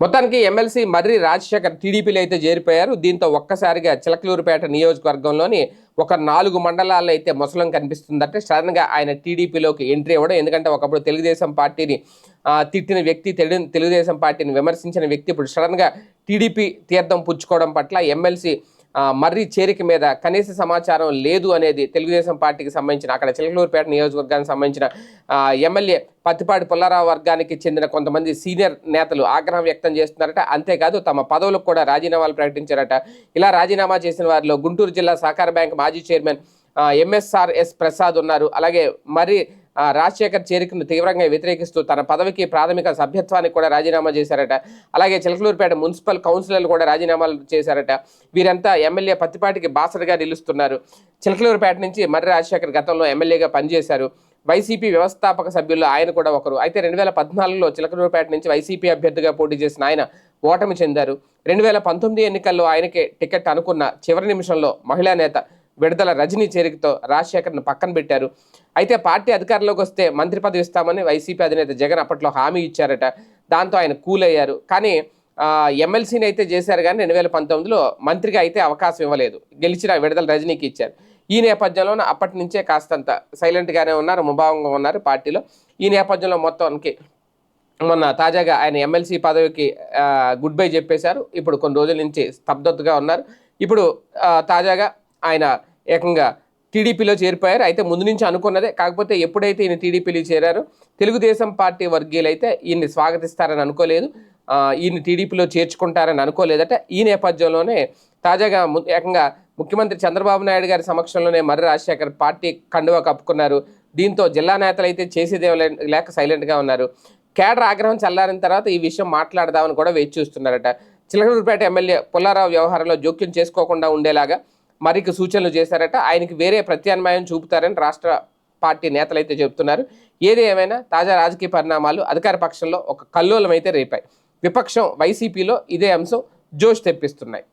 మొత్తానికి ఎమ్మెల్సీ మర్రి రాజశేఖర్ టీడీపీలో అయితే చేరిపోయారు. దీంతో ఒక్కసారిగా చిలకలూరుపేట నియోజకవర్గంలోని ఒక నాలుగు మండలాల్లో అయితే ముసలం కనిపిస్తుందంటే సడన్గా ఆయన టీడీపీలోకి ఎంట్రీ ఇవ్వడం ఎందుకంటే ఒకప్పుడు తెలుగుదేశం పార్టీని తిట్టిన వ్యక్తి తెలు తెలుగుదేశం పార్టీని విమర్శించిన వ్యక్తి ఇప్పుడు సడన్గా టీడీపీ తీర్థం పుచ్చుకోవడం పట్ల ఎమ్మెల్సీ మర్రి చేరిక మీద కనీస సమాచారం లేదు అనేది తెలుగుదేశం పార్టీకి సంబంధించిన అక్కడ చిలకలూరుపేట నియోజకవర్గానికి సంబంధించిన ఎమ్మెల్యే పత్తిపాటి పుల్లారావు వర్గానికి చెందిన కొంతమంది సీనియర్ నేతలు ఆగ్రహం వ్యక్తం చేస్తున్నారట. అంతేకాదు తమ పదవులకు కూడా రాజీనామాలు ప్రకటించారట. ఇలా రాజీనామా చేసిన వారిలో గుంటూరు జిల్లా సహకార బ్యాంక్ మాజీ చైర్మన్ ఎంఎస్ఆర్ఎస్ ప్రసాద్ ఉన్నారు. అలాగే మరి రాజశేఖర్ చేరికను తీవ్రంగా వ్యతిరేకిస్తూ తన పదవికి ప్రాథమిక సభ్యత్వానికి కూడా రాజీనామా చేశారట. అలాగే చిలకలూరుపేట మున్సిపల్ కౌన్సిలర్లు కూడా రాజీనామాలు చేశారట. వీరంతా ఎమ్మెల్యే పత్తిపాటికి బాసటగా నిలుస్తున్నారు. చిలకలూరుపేట నుంచి మర్రి రాజశేఖర్ గతంలో ఎమ్మెల్యేగా పనిచేశారు. వైసీపీ వ్యవస్థాపక సభ్యుల్లో ఆయన కూడా ఒకరు. అయితే రెండు వేల పద్నాలుగులో చిలకలూరుపేట నుంచి వైసీపీ అభ్యర్థిగా పోటీ చేసిన ఆయన ఓటమి చెందారు. రెండు వేల పంతొమ్మిది ఎన్నికల్లో ఆయనకే టికెట్ అనుకున్న చివరి నిమిషంలో మహిళా నేత విడుదల రజనీ చేరికతో రాజశేఖర్ను పక్కన పెట్టారు. అయితే పార్టీ అధికారంలోకి వస్తే మంత్రి పదవి ఇస్తామని వైసీపీ అధినేత జగన్ అప్పట్లో హామీ ఇచ్చారట. దాంతో ఆయన కూల్ అయ్యారు. కానీ ఎమ్మెల్సీని అయితే చేశారు కానీ రెండు వేల పంతొమ్మిదిలో మంత్రిగా అయితే అవకాశం ఇవ్వలేదు. గెలిచిన విడుదల రజనీకి ఇచ్చారు. ఈ నేపథ్యంలో అప్పటి నుంచే కాస్తంత సైలెంట్గానే ఉన్నారు ముభావంగా ఉన్నారు పార్టీలో. ఈ నేపథ్యంలో మొత్తానికి మొన్న తాజాగా ఆయన ఎమ్మెల్సీ పదవికి గుడ్ బై చెప్పేశారు. ఇప్పుడు కొన్ని రోజుల నుంచి స్తబ్దతగా ఉన్నారు. ఇప్పుడు తాజాగా ఆయన ఏకంగా టీడీపీలో చేరిపోయారు. అయితే ముందు నుంచి అనుకున్నదే. కాకపోతే ఎప్పుడైతే ఈయన టీడీపీలో చేరారో తెలుగుదేశం పార్టీ వర్గీయులు అయితే ఈయన్ని స్వాగతిస్తారని అనుకోలేదు. ఈయన ఈయన్ని టీడీపీలో చేర్చుకుంటారని అనుకోలేదట. ఈ నేపథ్యంలోనే తాజాగా ఏకంగా ముఖ్యమంత్రి చంద్రబాబు నాయుడు గారి సమక్షంలోనే మర్రి రాజశేఖర్ పార్టీ కండువా కప్పుకున్నారు. దీంతో జిల్లా నేతలు అయితే చేసేదే లేక సైలెంట్గా ఉన్నారు. కేడర్ ఆగ్రహం చల్లారిన తర్వాత ఈ విషయం మాట్లాడదామని కూడా వేచి చూస్తున్నారట. చిలకలూరుపేట ఎమ్మెల్యే పుల్లారావు వ్యవహారంలో జోక్యం చేసుకోకుండా ఉండేలాగా మరికి సూచనలు చేశారట. ఆయనకి వేరే ప్రత్యామ్నాయం చూపుతారని రాష్ట్ర పార్టీ నేతలు అయితే చెబుతున్నారు. ఏది ఏమైనా తాజా రాజకీయ పరిణామాలు అధికార పక్షంలో ఒక కల్లోలం అయితే రేపాయి. విపక్షం వైసీపీలో ఇదే అంశం జోష్ తెప్పిస్తున్నాయి.